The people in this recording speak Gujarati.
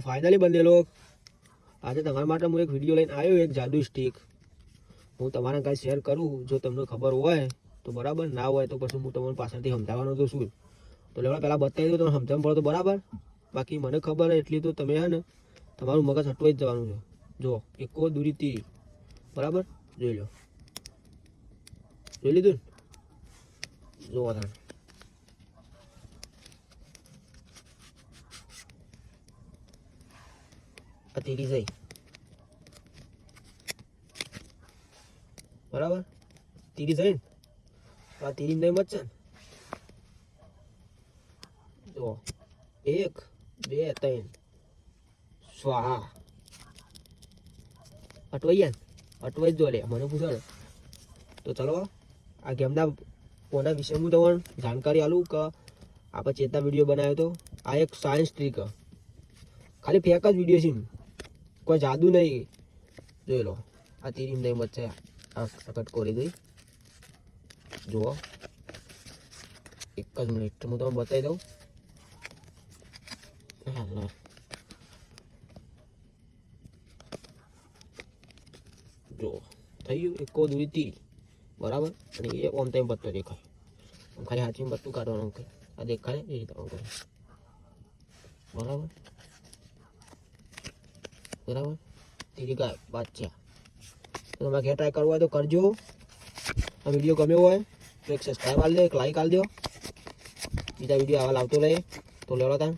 ફાઇનલી બંધેલો. આજે તમારા માટે હું એક વીડિયો લઈને આવ્યો, એક જાદુ સ્ટીક હું તમારા કાંઈ શેર કરું, જો તમને ખબર હોય, તો બરાબર, ના હોય તો પછી હું તમને પાછળથી સમજાવવાનો તો શું તો લેવડા પહેલાં બતાવી દો તમે સમજાવવા પડો તો બરાબર. બાકી મને ખબર હોય એટલી તો તમે હે ને, તમારું મગજ હટવાઈ જ જવાનું છે. જો, એકો દૂરી તીર બરાબર? જોઈ લો. જોઈ લીધું ને? જોવા વધારે. તીરી જઈ. બરાબર? તીરી જઈ આ તીરી નહીં બચશે ને? જો, એક, બે, ત્રણ. સ્વાહા. અટવાઈ અટવાઈ જ લે મને પૂછો તો ચલો, આ ગેમના કોના વિશે હું તમને જાણકારી આલું કે આપણે ચેતના વીડિયો બનાવ્યો હતો આ એક સાયન્સ ટ્રીક ખાલી ફેક જ વીડિયો છે કોઈ જાદુ નહીં. જોઈ લો આ તીરી નહીં બચ્ચે આ સકટ કરી દઈ જુઓ. એક જ મિનિટ હું તમને બતાવી દઉં. હા, હા. જો થઈ ગયું એકો દૂરી તીર બરાબર? અને એ ઓમ ટાઈમ પત્તો દેખાય. આમ ખાલી હાથમાં પત્તું કાઢવાનું અંકલ આ દેખાય એ રીતે અંકલ બરાબર? બરાબર? તીરી ગાય બાદશાહ તો તમારે ઘેર ટ્રાય કરવો હોય તો કરજો. આ વીડિયો ગમ્યો હોય તો એક સબસ્ક્રાઈબ આલ દો, એક લાઈક આલ દો. બીજા વીડિયો આવા લાવતો રહે. તો લેવડો તાન